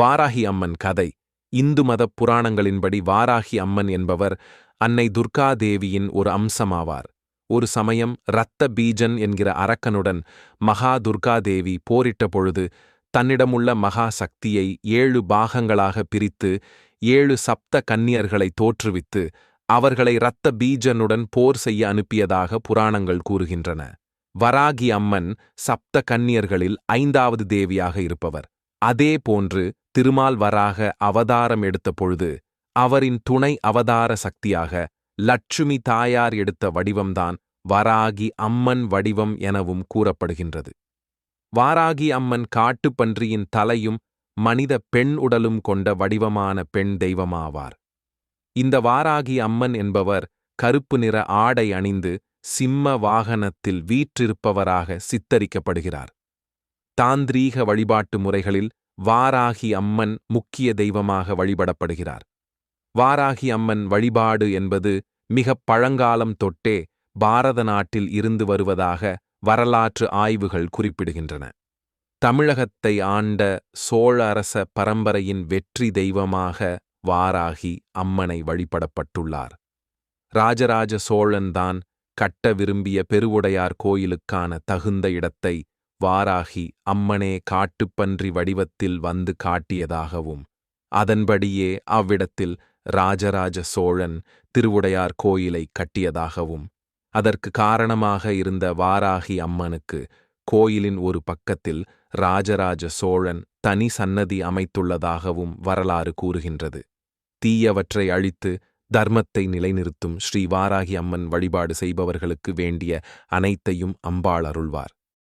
வாராகி அம்மன் கதை. இந்து மதப் புராணங்களின்படி வாராகி அம்மன் என்பவர் அன்னை துர்கா தேவியின் ஒரு அம்சமாவார். ஒரு சமயம் இரத்த பீஜன் என்கிற அரக்கனுடன் மகா துர்காதேவி போரிட்ட பொழுது தன்னிடமுள்ள மகா சக்தியை ஏழு பாகங்களாக பிரித்து ஏழு சப்த கன்னியர்களை தோற்றுவித்து அவர்களை இரத்த பீஜனுடன் போர் செய்ய அனுப்பியதாக புராணங்கள் கூறுகின்றன. வராகி அம்மன் சப்த கன்னியர்களில் ஐந்தாவது தேவியாக இருப்பவர். அதே போன்று திருமால் வராக அவதாரம் எடுத்த பொழுது அவரின் துணை அவதார சக்தியாக லட்சுமி தாயார் எடுத்த வடிவம்தான் வராகி அம்மன் வடிவம் எனவும் கூறப்படுகின்றது. வாராகி அம்மன் காட்டுப்பன்றியின் தலையும் மனித பெண் உடலும் கொண்ட வடிவமான பெண் தெய்வமாவார். இந்த வாராகி அம்மன் என்பவர் கருப்பு நிற ஆடை அணிந்து சிம்ம வாகனத்தில் வீற்றிருப்பவராக சித்தரிக்கப்படுகிறார். தாந்திரீக வழிபாட்டு முறைகளில் வாராகி அம்மன் முக்கிய தெய்வமாக வழிபடப்படுகிறார். வாராகி அம்மன் வழிபாடு என்பது மிகப் பழங்காலம் தொட்டே பாரத நாட்டில் இருந்து வருவதாக வரலாற்று ஆய்வுகள் குறிப்பிடுகின்றன. தமிழகத்தை ஆண்ட சோழ அரச பரம்பரையின் வெற்றி தெய்வமாக வாராகி அம்மனை வழிபடப்பட்டுள்ளார். ராஜராஜ சோழன்தான் கட்ட விரும்பிய பெருவுடையார் கோயிலுக்கான தகுந்த இடத்தை வாராகி அம்மனே காட்டுப்பன்றி வடிவத்தில் வந்து காட்டியதாகவும் அதன்படியே அவ்விடத்தில் ராஜராஜ சோழன் திருவுடையார் கோயிலை கட்டியதாகவும் அதற்கு காரணமாக இருந்த வாராகி அம்மனுக்கு கோயிலின் ஒரு பக்கத்தில் ராஜராஜ சோழன் தனி சன்னதி அமைத்துள்ளதாகவும் வரலாறு கூறுகின்றது. தீயவற்றை அழித்து தர்மத்தை நிலைநிறுத்தும் ஸ்ரீ வாராகி அம்மன் வழிபாடு செய்பவர்களுக்கு வேண்டிய அனைத்தையும் அம்பாள் அருள்வார்.